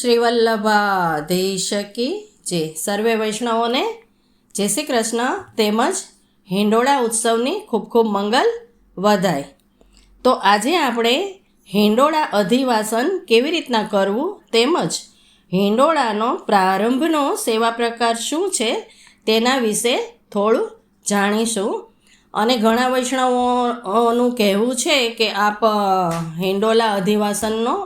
શ્રી વલ્લભાધીશ જે સર્વે વૈષ્ણવોને જય શ્રી કૃષ્ણ તેમજ હિંડોળા ઉત્સવની ખૂબ ખૂબ મંગલ વધાય. તો આજે આપણે હિંડોળા અધિવાસન કેવી રીતના કરવું તેમજ હિંડોળાનો પ્રારંભનો સેવા પ્રકાર શું છે તેના વિશે થોડું જાણીશું. અને ઘણા વૈષ્ણવોનું કહેવું છે કે આપ હિંડોળા અધિવાસનનો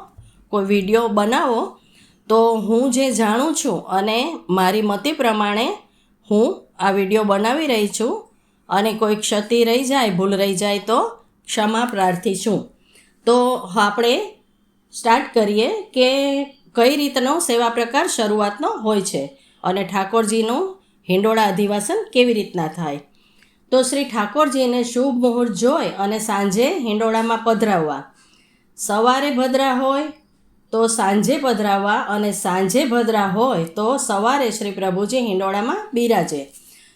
કોઈ વીડિયો બનાવો તો હું જે જાણું છું અને મારી મતિ પ્રમાણે હું આ વીડિયો બનાવી રહી છું અને કોઈ ક્ષતિ રહી જાય, ભૂલ રહી જાય તો ક્ષમા પ્રાર્થી છું. તો આપણે સ્ટાર્ટ કરીએ કે કઈ રીતનો સેવા પ્રકાર શરૂઆતનો હોય છે અને ઠાકોરજીનું હિંડોળા અધિવાસન કેવી રીતના થાય. તો શ્રી ઠાકોરજીને શુભ મુહૂર્ત જોઈ અને સાંજે હિંડોળામાં પધરાવવા. સવારે ભદ્રા હોય તો સાંજે પધરાવવા અને સાંજે ભદ્રા હોય તો સવારે શ્રી પ્રભુજી હિંડોળામાં બિરાજે.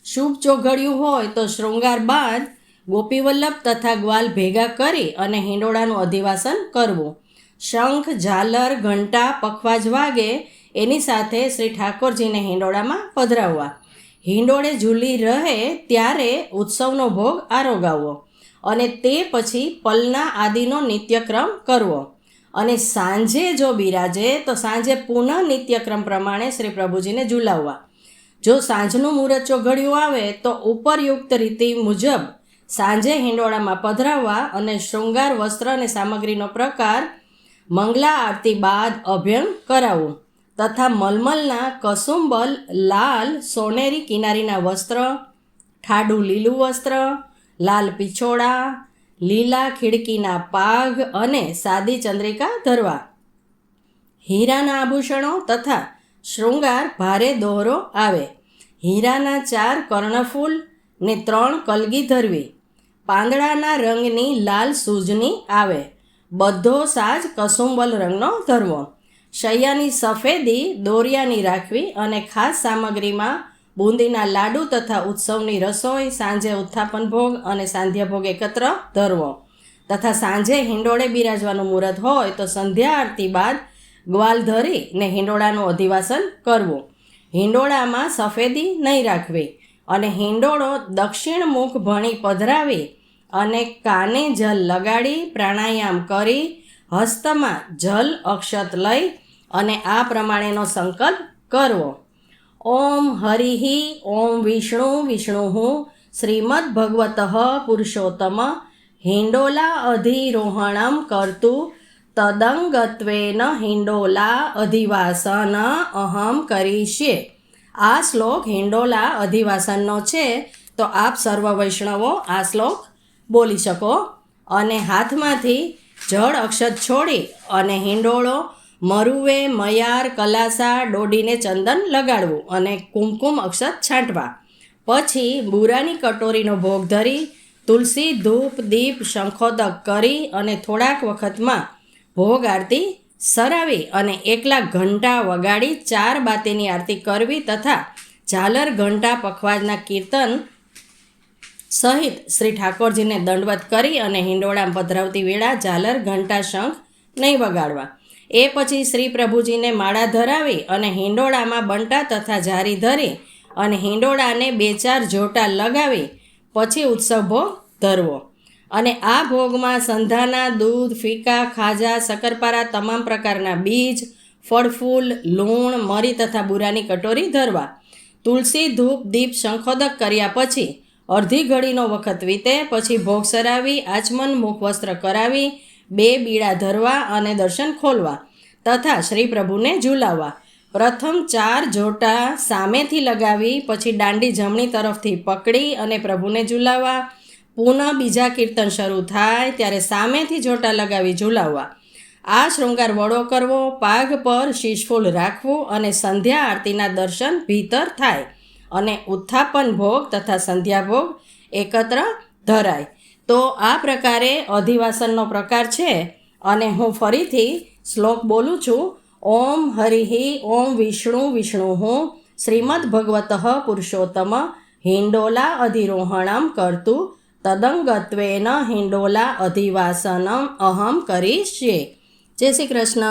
શુભ ચોઘડિયું હોય તો શૃંગાર બાદ ગોપીવલ્લભ તથા ગ્વાલ ભેગા કરી અને હિંડોળાનું અધિવાસન કરવું. શંખ, ઝાલર, ઘંટા, પખવાજ વાગે એની સાથે શ્રી ઠાકોરજીને હિંડોળામાં પધરાવવા. હિંડોળે ઝૂલી રહે ત્યારે ઉત્સવનો ભોગ આરોગાવવો અને તે પછી પલના આદિનો નિત્યક્રમ કરવો. અને સાંજે જો બિરાજે, તો સાંજે પુનઃ નિત્યક્રમ પ્રમાણે શ્રી પ્રભુજીને ઝુલાવવા. જો સાંજનું મુહૂર્ત ઘડ્યું આવે, તો ઉપરયુક્ત રીતિ મુજબ સાંજે હિંડોળામાં પધરાવવા અને શૃંગાર, વસ્ત્ર અને સામગ્રીનો પ્રકાર, મંગલા આરતી બાદ અભ્યંગ કરાવવું, તથા મલમલના કસુંબલ, લાલ, સોનેરી કિનારીના વસ્ત્ર, ઠાડું લીલું વસ્ત્ર, લાલ પિછોડા લીલા ખીડકીના પાઘ અને સાદી ચંદ્રિકા ધરવા. હીરાના આભૂષણો તથા શૃંગાર ભારે દોહરો આવે. હીરાના ચાર કર્ણફૂલ ને ત્રણ કલગી ધરવી. પાંદડાના રંગની લાલ સૂજની આવે. બધો સાજ કસુંબલ રંગનો ધરવો. શૈયાની સફેદી દોરિયાની રાખવી અને ખાસ સામગ્રીમાં બુંદીના લાડુ તથા ઉત્સવની રસોઈ, સાંજે ઉત્થાપન ભોગ અને સાંધ્ય ભોગ એકત્ર ધરવો. તથા સાંજે હિંડોળે બિરાજવાનું મુહૂર્ત હોય તો સંધ્યા આરતી બાદ ગ્વાલ ધરી ને હિંડોળાનું અધિવાસન કરવું. હિંડોળામાં સફેદી નહીં રાખવી અને હિંડોળો દક્ષિણ મુખ ભણી પધરાવી અને કાને જલ લગાડી, પ્રાણાયામ કરી, હસ્તમાં જલ અક્ષત લઈ અને આ પ્રમાણેનો સંકલ્પ કરવો. ઓમ હરિ ઓમ વિષ્ણુ વિષ્ણુ શ્રીમદ ભગવત પુરુષોત્તમ, હિંડોલા અધિરોહણમ કરતું, તદંગત્વેન હિંડોલા અધિવાસન અહમ કરીશે આ શ્લોક હિંડોલા અધિવાસનનો છે, તો આપ સર્વ વૈષ્ણવો આ શ્લોક બોલી શકો. અને હાથમાંથી જળ અક્ષત છોડી અને હિંડોળો મરુવે, મયાર, કલાસા, ડોડીને ચંદન લગાડવું અને કુમકુમ અક્ષત છાંટવા. પછી બુરાની કટોરીનો ભોગ ધરી, તુલસી, ધૂપ, દીપ, શંખોદક કરી અને થોડાક વખતમાં ભોગ આરતી સરાવી અને એકલા ઘંટા વગાડી ચાર બાતીની આરતી કરવી તથા ઝાલર ઘંટા પખવાજના કીર્તન સહિત શ્રી ઠાકોરજીને દંડવત કરી અને હિંડોળામાં પધરાવતી વેળા ઝાલર ઘંટા શંખ નહીં વગાડવા. એ પછી શ્રી પ્રભુજીને માળા ધરાવી અને હિંડોળામાં બંટા તથા જારી ધરી અને હિંડોળાને બે ચાર જોટા લગાવી, પછી ઉત્સવ ધરવો. અને આ ભોગમાં સંધાના, દૂધ, ફીકા, ખાજા શક્કરપારા તમામ પ્રકારના બીજ, ફળફૂલ, લૂણ, મરી તથા બુરાની કટોરી ધરવા. તુલસી, ધૂપ, દીપ શંખોદક કર્યા પછી અડધી ઘડીનો વખત વીતે, પછી ભોગ સરાવી, આચમન, મુખ વસ્ત્ર કરાવી બે બીડા ધરવા અને દર્શન ખોલવા તથા શ્રી પ્રભુને ઝુલાવવા. પ્રથમ ચાર જોટા સામેથી લગાવી, પછી દાંડી જમણી તરફથી પકડી અને પ્રભુને ઝુલાવવા. પુનઃ બીજા કીર્તન શરૂ થાય ત્યારે સામેથી જોટા લગાવી ઝુલાવવા. આ શૃંગાર વડો કરવો પાઘ પર શીશફૂલ રાખવું અને સંધ્યા આરતીના દર્શન ભીતર થાય. અને ઉત્થાપન ભોગ તથા સંધ્યા ભોગ એકત્ર ધરાય. તો આ પ્રકારે અધિવાસનનો પ્રકાર છે અને હું ફરીથી શ્લોક બોલું છું. ઓમ હરિહિ, ઓમ વિષ્ણુ વિષ્ણુ હું, શ્રીમદ ભગવત પુરુષોત્તમ, હિંડોલા અધિરોહણમ કરતું, તદંગત્વેન હિંડોલા અધિવાસનમ અહમ કરીશ જય શ્રી કૃષ્ણ.